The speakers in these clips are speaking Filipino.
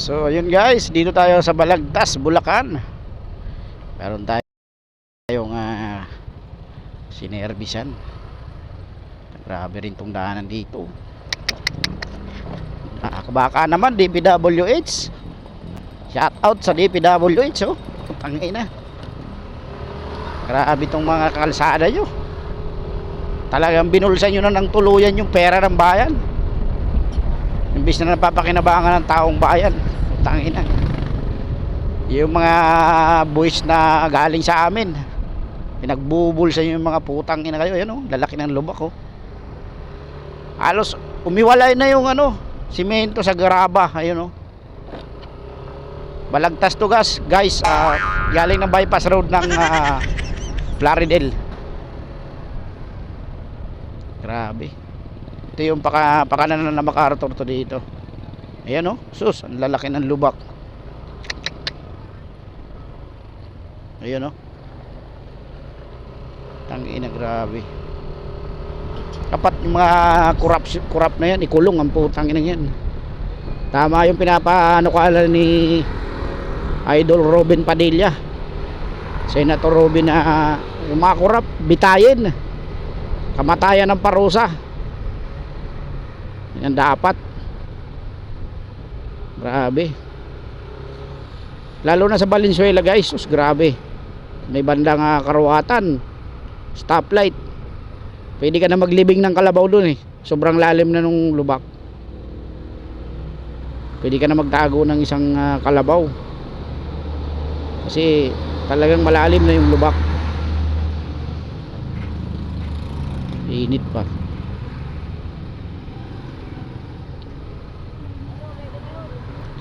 So ayun guys, dito tayo sa Balagtas, Bulacan. Meron tayo tayong uh, sinervisan. Grabe rin tong daanan dito. Nakakabaka naman DPWH. Shout out sa DPWH oh. Tangin na. Grabe tong mga kalsada nyo. Talagang binulsa nyo na ng tuluyan yung pera ng bayan. Imbis na napapakinabangan ng taong bayan. Tangin na. Yung mga boys na galing sa amin. Pinagbubulsa nyo yung mga putang ina kayo. Yan oh, lalaki ng lubak oh. Halos umiwalay na yung ano, simento sa garaba. Ayun oh. Balagtas to gas, guys. ah, galing ng bypass road ng uh, Plaridel. Grabe. Ito yung paka, pakanan na MacArthur to dito. Ayan oh, sus, ang lalaki ng lubak. Ayan oh. Tangina grabe. Dapat yung mga kurap, kurap na yan, ikulong ang putang ina yan. Tama yung pinapaano ko ni Idol Robin Padilla. Senator Robin na yung mga kurap, bitayin. Kamatayan ng parusa. Yan dapat. Grabe. Lalo na sa Valenzuela guys, sus grabe. May bandang uh, karuwatan. Stoplight. Pwede ka na maglibing ng kalabaw dun eh. Sobrang lalim na nung lubak. Pwede ka na magtago ng isang uh, kalabaw. Kasi talagang malalim na yung lubak. Init pa.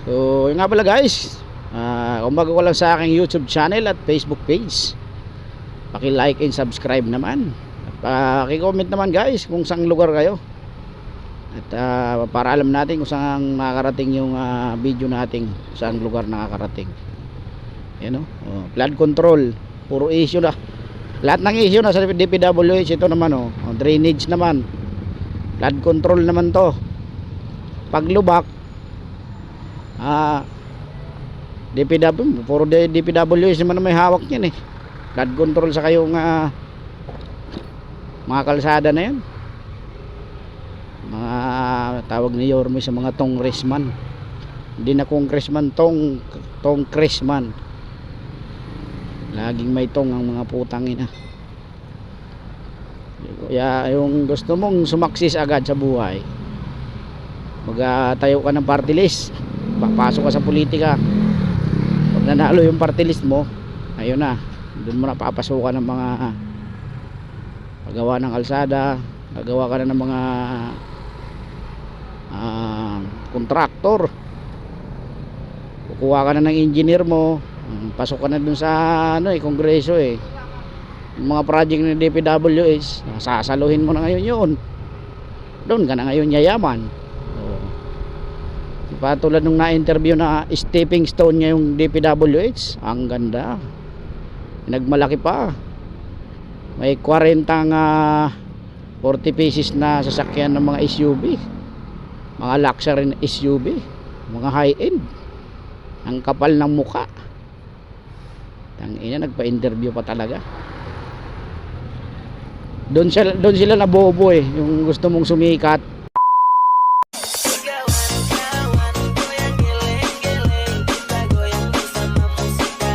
So, yun nga pala guys. Uh, kung bago ko lang sa aking YouTube channel at Facebook page, paki-like and subscribe naman. Paki-comment naman guys kung saan lugar kayo. At uh, para alam natin kung saan nakakarating yung uh, video natin, saan lugar nakakarating. Yan o. Oh, flood control. Puro issue na. Lahat ng issue na sa DPWH ito naman oh. oh drainage naman. Flood control naman to. Paglubak ah DPW, puro DPWH naman na may hawak niyan eh. Flood control sa kayong uh, mga kalsada na yan. Mga tawag ni Yorme sa mga tongresman. Hindi na congressman, tong tongkresman. Laging may tong ang mga putang ina. Kaya yung gusto mong sumaksis agad sa buhay, magtayo ka ng party list. Papasok ka sa politika. Pag nanalo yung party list mo, ayun na. Doon mo na papasukan ng mga paggawa ng kalsada, gagawa ka na ng mga uh, kontraktor. Kukuha ka na ng engineer mo, Um, pasok ka na dun sa ano eh, kongreso eh. Yung mga project ng DPWH, sasaluhin mo na ngayon yun. Doon ka na ngayon yayaman. Patulad nung na-interview na stepping stone niya yung DPWH, ang ganda. Nagmalaki pa. May 40 nga 40 pieces na sasakyan ng mga SUV. Mga luxury SUV, mga high-end. Ang kapal ng muka. Tangina nagpa-interview pa talaga. Doon sila doon sila nabobo eh, yung gusto mong sumikat